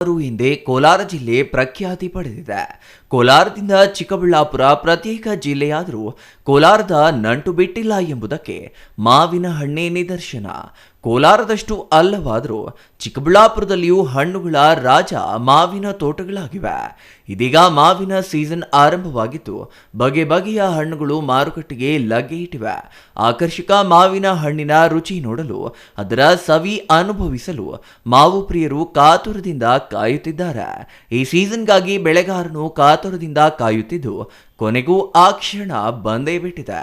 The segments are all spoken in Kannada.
ಹಿಂದೆ ಕೋಲಾರ ಜಿಲ್ಲೆ ಪ್ರಖ್ಯಾತಿ ಪಡೆದಿದೆ. ಕೋಲಾರದಿಂದ ಚಿಕ್ಕಬಳ್ಳಾಪುರ ಪ್ರತ್ಯೇಕ ಜಿಲ್ಲೆಯಾದರೂ ಕೋಲಾರದ ನಂಟು ಬಿಟ್ಟಿಲ್ಲ ಎಂಬುದಕ್ಕೆ ಮಾವಿನ ಹಣ್ಣೆ ನಿದರ್ಶನ. ಕೋಲಾರದಷ್ಟು ಅಲ್ಲವಾದರೂ ಚಿಕ್ಕಬಳ್ಳಾಪುರದಲ್ಲಿಯೂ ಹಣ್ಣುಗಳ ರಾಜ ಮಾವಿನ ತೋಟಗಳಾಗಿವೆ. ಇದೀಗ ಮಾವಿನ ಸೀಸನ್ ಆರಂಭವಾಗಿದ್ದು, ಬಗೆ ಬಗೆಯ ಹಣ್ಣುಗಳು ಮಾರುಕಟ್ಟೆಗೆ ಲಗ್ಗೆ ಇಟ್ಟಿವೆ. ಆಕರ್ಷಕ ಮಾವಿನ ಹಣ್ಣಿನ ರುಚಿ ನೋಡಲು, ಅದರ ಸವಿ ಅನುಭವಿಸಲು ಮಾವು ಪ್ರಿಯರು ಕಾತುರದಿಂದ ಕಾಯುತ್ತಿದ್ದಾರೆ. ಈ ಸೀಸನ್ಗಾಗಿ ಬೆಳೆಗಾರನು ಕಾತುರದಿಂದ ಕಾಯುತ್ತಿದ್ದು, ಕೊನೆಗೂ ಆ ಕ್ಷಣ ಬಂದೇ ಬಿಟ್ಟಿದೆ.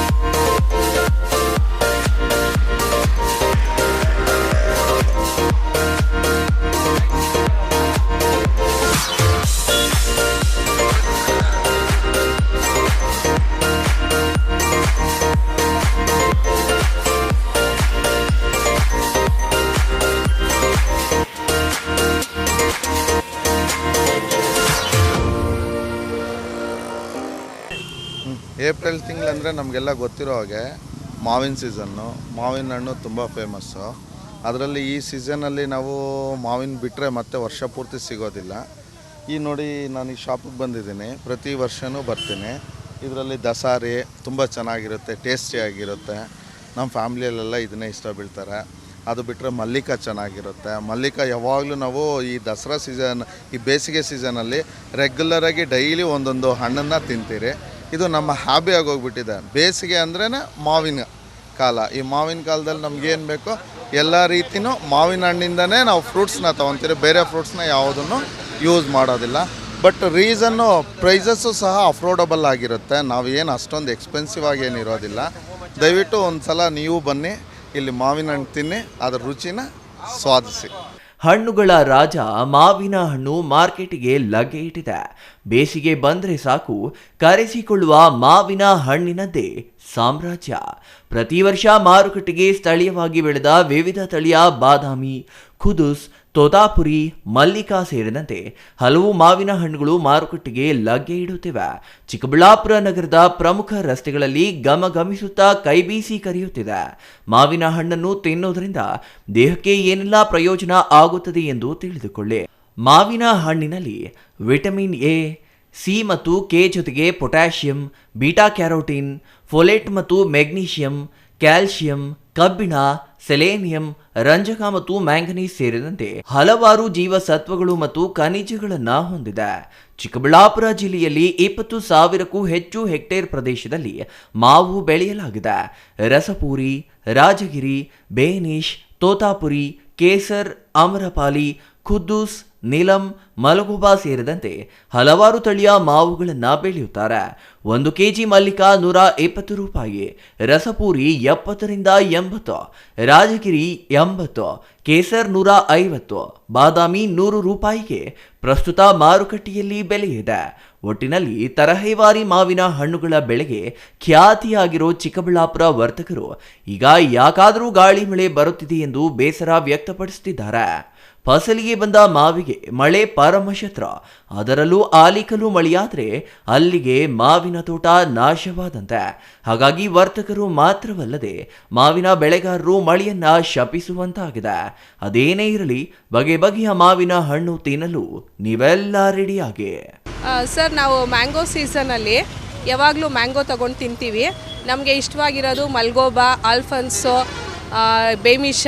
April ತಿಂಗಳಂದರೆ ನಮಗೆಲ್ಲ ಗೊತ್ತಿರೋ ಹಾಗೆ ಮಾವಿನ ಸೀಸನ್ನು. ಮಾವಿನ ಹಣ್ಣು ತುಂಬ ಫೇಮಸ್ಸು. ಅದರಲ್ಲಿ ಈ ಸೀಸನಲ್ಲಿ ನಾವು ಮಾವಿನ ಬಿಟ್ಟರೆ ಮತ್ತೆ ವರ್ಷ ಪೂರ್ತಿ ಸಿಗೋದಿಲ್ಲ. ಈ ನೋಡಿ ನಾನು ಈ ಶಾಪಿಗೆ ಬಂದಿದ್ದೀನಿ. ಪ್ರತಿ ವರ್ಷವೂ ಬರ್ತೀನಿ. ಇದರಲ್ಲಿ ದಸಾರಿ ತುಂಬ ಚೆನ್ನಾಗಿರುತ್ತೆ, ಟೇಸ್ಟಿಯಾಗಿರುತ್ತೆ. ನಮ್ಮ ಫ್ಯಾಮ್ಲಿಯಲ್ಲೆಲ್ಲ ಇದನ್ನೇ ಇಷ್ಟ ಬೀಳ್ತಾರೆ. ಅದು ಬಿಟ್ಟರೆ ಮಲ್ಲಿಕ ಚೆನ್ನಾಗಿರುತ್ತೆ. ಮಲ್ಲಿಕ ಯಾವಾಗಲೂ ನಾವು ಈ ದಸರಾ ಸೀಸನ್, ಈ ಬೇಸಿಗೆ ಸೀಸನಲ್ಲಿ ರೆಗ್ಯುಲರಾಗಿ ಡೈಲಿ ಒಂದೊಂದು ಹಣ್ಣನ್ನು ತಿಂತೀರಿ. ಇದು ನಮ್ಮ ಹ್ಯಾಬಿ ಆಗೋಗ್ಬಿಟ್ಟಿದೆ. ಬೇಸಿಗೆ ಅಂದ್ರೇ ಮಾವಿನ ಕಾಲ. ಈ ಮಾವಿನ ಕಾಲದಲ್ಲಿ ನಮಗೇನು ಬೇಕೋ ಎಲ್ಲ ರೀತಿನೂ ಮಾವಿನ ಹಣ್ಣಿಂದನೇ ನಾವು ಫ್ರೂಟ್ಸ್ನ ತೊಗೊತೀರಿ. ಬೇರೆ ಫ್ರೂಟ್ಸ್ನ ಯಾವುದನ್ನು ಯೂಸ್ ಮಾಡೋದಿಲ್ಲ. ಬಟ್ ರೀಸನ್ನು ಪ್ರೈಸಸ್ಸು ಸಹ ಅಫೋರ್ಡಬಲ್ ಆಗಿರುತ್ತೆ. ನಾವು ಏನು ಅಷ್ಟೊಂದು ಎಕ್ಸ್ಪೆನ್ಸಿವ್ ಆಗಿ ಏನಿರೋದಿಲ್ಲ ದಯವಿಟ್ಟು ಒಂದು ಸಲ ನೀವು ಬನ್ನಿ, ಇಲ್ಲಿ ಮಾವಿನ ಹಣ್ಣು ತಿನ್ನಿ, ಅದರ ರುಚಿನ ಸ್ವಾದಿಸಿ. ಹಣ್ಣುಗಳ ರಾಜ ಮಾವಿನ ಹಣ್ಣು ಮಾರ್ಕೆಟಿಗೆ ಲಗ್ಗೆ ಇಟ್ಟಿದೆ ಬೇಸಿಗೆ ಬಂದ್ರೆ ಸಾಕು, ಕರೆಸಿಕೊಳ್ಳುವ ಮಾವಿನ ಹಣ್ಣಿನದ್ದೇ ಸಾಮ್ರಾಜ್ಯ. ಪ್ರತಿ ವರ್ಷ ಮಾರುಕಟ್ಟೆಗೆ ಸ್ಥಳೀಯವಾಗಿ ಬೆಳೆದ ವಿವಿಧ ತಳಿಯ ಬಾದಾಮಿ, ಖುದುಸ್, ತೋತಾಪುರಿ, ಮಲ್ಲಿಕಾ ಸೇರಿದಂತೆ ಹಲವು ಮಾವಿನ ಹಣ್ಣುಗಳು ಮಾರುಕಟ್ಟೆಗೆ ಲಗ್ಗೆ ಇಡುತ್ತಿವೆ. ಚಿಕ್ಕಬಳ್ಳಾಪುರ ನಗರದ ಪ್ರಮುಖ ರಸ್ತೆಗಳಲ್ಲಿ ಗಮಗಮಿಸುತ್ತಾ ಕೈಬೀಸಿ ಕರೆಯುತ್ತಿದೆ. ಮಾವಿನ ಹಣ್ಣನ್ನು ತಿನ್ನೋದ್ರಿಂದ ದೇಹಕ್ಕೆ ಏನೆಲ್ಲ ಪ್ರಯೋಜನ ಆಗುತ್ತದೆ ಎಂದು ತಿಳಿದುಕೊಳ್ಳಿ. ಮಾವಿನ ಹಣ್ಣಿನಲ್ಲಿ ವಿಟಮಿನ್ ಎ, ಸಿ ಮತ್ತು ಕೆ ಜೊತೆಗೆ ಪೊಟ್ಯಾಷಿಯಂ, ಬೀಟಾ ಕ್ಯಾರೋಟಿನ್, ಫೋಲೇಟ್ ಮತ್ತು ಮೆಗ್ನೀಷಿಯಂ ಕ್ಯಾಲ್ಸಿಯಂ ಕಬ್ಬಿಣ, ಸೆಲೇನಿಯಂ, ರಂಜಕ ಮತ್ತು ಮ್ಯಾಂಗನೀಸ್ ಸೇರಿದಂತೆ ಹಲವಾರು ಜೀವಸತ್ವಗಳು ಮತ್ತು ಖನಿಜಗಳನ್ನು ಹೊಂದಿದೆ. ಚಿಕ್ಕಬಳ್ಳಾಪುರ ಜಿಲ್ಲೆಯಲ್ಲಿ ಇಪ್ಪತ್ತು ಸಾವಿರಕ್ಕೂ ಹೆಚ್ಚು ಹೆಕ್ಟೇರ್ ಪ್ರದೇಶದಲ್ಲಿ ಮಾವು ಬೆಳೆಯಲಾಗಿದೆ. ರಸಪೂರಿ, ರಾಜಗಿರಿ, ಬೇನಿಶ್, ತೋತಾಪುರಿ, ಕೇಸರ್, ಅಮರಪಾಲಿ, ಖುದ್ದೂಸ್ ನೀಲಂ, ಮಲಗುಬಾ ಸೇರಿದಂತೆ ಹಲವಾರು ತಳಿಯ ಮಾವುಗಳನ್ನು ಬೆಳೆಯುತ್ತಾರೆ. ಒಂದು ಕೆಜಿ ಮಲ್ಲಿಕ ನೂರ ಇಪ್ಪತ್ತು ರೂಪಾಯಿ, ರಸಪೂರಿ ಎಪ್ಪತ್ತರಿಂದ ಎಂಬತ್ತು, ರಾಜಗಿರಿ ಎಂಬತ್ತು, ಕೇಸರ್ ನೂರ ಐವತ್ತು, ಬಾದಾಮಿ ನೂರು ರೂಪಾಯಿಗೆ ಪ್ರಸ್ತುತ ಮಾರುಕಟ್ಟೆಯಲ್ಲಿ ಬೆಲೆ ಇದೆ. ಒಟ್ಟಿನಲ್ಲಿ ತರಹೇವಾರಿ ಮಾವಿನ ಹಣ್ಣುಗಳ ಬೆಳೆಗೆ ಖ್ಯಾತಿಯಾಗಿರೋ ಚಿಕ್ಕಬಳ್ಳಾಪುರ ವರ್ತಕರು ಈಗ ಯಾಕಾದರೂ ಗಾಳಿ ಮಳೆ ಬರುತ್ತಿದೆ ಎಂದು ಬೇಸರ ವ್ಯಕ್ತಪಡಿಸುತ್ತಿದ್ದಾರೆ. ಫಸಲಿಗೆ ಬಂದ ಮಾವಿಗೆ ಮಳೆ ಪರಮಶತ್ರ ಅದರಲ್ಲೂ ಆಲಿಕಲು ಮಳೆಯಾದರೆ ಅಲ್ಲಿಗೆ ಮಾವಿನ ತೋಟ ನಾಶವಾದಂತೆ. ಹಾಗಾಗಿ ವರ್ತಕರು ಮಾತ್ರವಲ್ಲದೆ ಮಾವಿನ ಬೆಳೆಗಾರರು ಮಳೆಯನ್ನ ಶಪಿಸುವಂತಾಗಿದೆ. ಅದೇನೇ ಇರಲಿ, ಬಗೆ ಬಗೆಯ ಮಾವಿನ ಹಣ್ಣು ತಿನ್ನಲು ನೀವೆಲ್ಲ ರೆಡಿಯಾಗಿ. ಸರ್, ನಾವು ಮ್ಯಾಂಗೋ ಸೀಸನಲ್ಲಿ ಯಾವಾಗಲೂ ಮ್ಯಾಂಗೋ ತಗೊಂಡು ತಿಂತೀವಿ. ನಮಗೆ ಇಷ್ಟವಾಗಿರೋದು ಮಲ್ಗೋಬಾ, ಆಲ್ಫನ್ಸೋ ಬೇಮಿಷ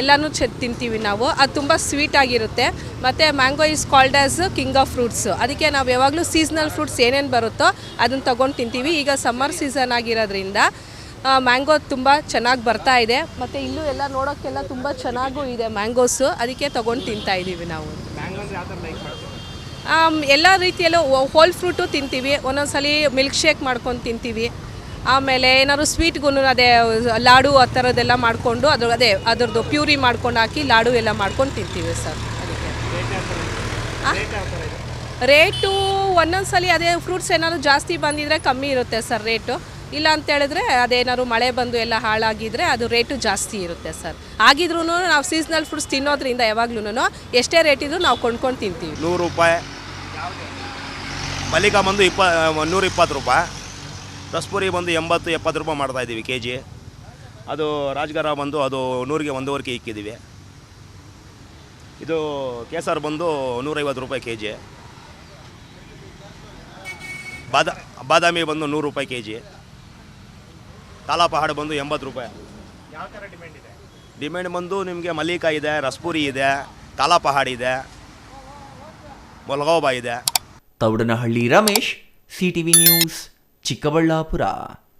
ಎಲ್ಲನೂ ಚೆ ತಿಂತೀವಿ ನಾವು. ಅದು ತುಂಬ ಸ್ವೀಟ್ ಆಗಿರುತ್ತೆ. ಮತ್ತು mango is called as king of fruits ಅದಕ್ಕೆ ನಾವು ಯಾವಾಗಲೂ ಸೀಸ್ನಲ್ ಫ್ರೂಟ್ಸ್ ಏನೇನು ಬರುತ್ತೋ ಅದನ್ನು ತೊಗೊಂಡು ತಿಂತೀವಿ. ಈಗ ಸಮ್ಮರ್ ಸೀಸನ್ ಆಗಿರೋದ್ರಿಂದ ಮ್ಯಾಂಗೋ ತುಂಬ ಚೆನ್ನಾಗಿ ಬರ್ತಾ ಇದೆ. ಮತ್ತು ಇಲ್ಲೂ ಎಲ್ಲ ನೋಡೋಕ್ಕೆಲ್ಲ ತುಂಬ ಚೆನ್ನಾಗೂ ಇದೆ ಮ್ಯಾಂಗೋಸು ಅದಕ್ಕೆ ತೊಗೊಂಡು ತಿಂತಾ ಇದ್ದೀವಿ ನಾವು. ಎಲ್ಲ ರೀತಿಯಲ್ಲೂ ಹೋಲ್ ಫ್ರೂಟು ತಿಂತೀವಿ. ಒಂದೊಂದ್ಸಲಿ ಮಿಲ್ಕ್ ಶೇಕ್ ಮಾಡ್ಕೊಂಡು ತಿಂತೀವಿ. ಆಮೇಲೆ ಏನಾದ್ರು ಸ್ವೀಟ್ಗೂ ಅದೇ, ಲಾಡು ಆ ಥರದ್ದೆಲ್ಲ ಮಾಡಿಕೊಂಡು ಅದ್ರ, ಅದೇ, ಅದರದ್ದು ಪ್ಯೂರಿ ಮಾಡ್ಕೊಂಡು ಹಾಕಿ ಲಾಡು ಎಲ್ಲ ಮಾಡ್ಕೊಂಡು ತಿಂತೀವಿ ಸರ್. ಅದಕ್ಕೆ. ರೇಟು ಒಂದೊಂದ್ಸಲಿ ಅದೇ ಫ್ರೂಟ್ಸ್ ಏನಾದ್ರು ಜಾಸ್ತಿ ಬಂದಿದ್ರೆ ಕಮ್ಮಿ ಇರುತ್ತೆ ಸರ್ ರೇಟು. ಇಲ್ಲ ಅಂತ ಹೇಳಿದ್ರೆ ಅದೇನಾದ್ರು ಮಳೆ ಬಂದು ಎಲ್ಲ ಹಾಳಾಗಿದ್ರೆ ಅದು ರೇಟು ಜಾಸ್ತಿ ಇರುತ್ತೆ ಸರ್. ಆಗಿದ್ರೂ ನಾವು ಸೀಸನಲ್ ಫ್ರೂಟ್ಸ್ ತಿನ್ನೋದ್ರಿಂದ ಯಾವಾಗ್ಲೂ ಎಷ್ಟೇ ರೇಟ್ ಇದ್ರೂ ನಾವು ಕೊಂಡ್ಕೊಂಡು ತಿಂತೀವಿ. ನೂರು ರೂಪಾಯಿ. ಮಲ್ಲಿಕ ಬಂದು ಇಪ್ಪ ನೂರ ರೂಪಾಯಿ. ರಸ್ಪುರಿ ಬಂದು ಎಂಬತ್ತು ಎಪ್ಪತ್ತು ರೂಪಾಯಿ ಮಾಡ್ತಾ ಇದ್ದೀವಿ ಕೆ ಜಿ ಅದು ರಾಜ್ಗಾರ ಬಂದು ಅದು ನೂರಿಗೆ ಒಂದೂವರೆ ಕೆ ಇಕ್ಕಿದ್ದೀವಿ. ಇದು ಕೇಸರ್ ಬಂದು ನೂರೈವತ್ತು ರೂಪಾಯಿ ಕೆ ಜಿ ಬಾದ ಬಾದಾಮಿ ಬಂದು ನೂರು ರೂಪಾಯಿ ಕೆ ಜಿ ತಾಲಾಪಹಾಡು ಬಂದು ಎಂಬತ್ತು ರೂಪಾಯಿ. ಡಿಮ್ಯಾಂಡ್ ಬಂದು ನಿಮಗೆ ಮಲ್ಲಿಕಾ ಇದೆ ರಸ್ಪುರಿ ಇದೆ ತಾಲಾಪಹಾಡ್ ಇದೆ ಮೊಲಗೋಬಾ ಇದೆ. Taudanahalli Ramesh CTV news Chikkaballapur.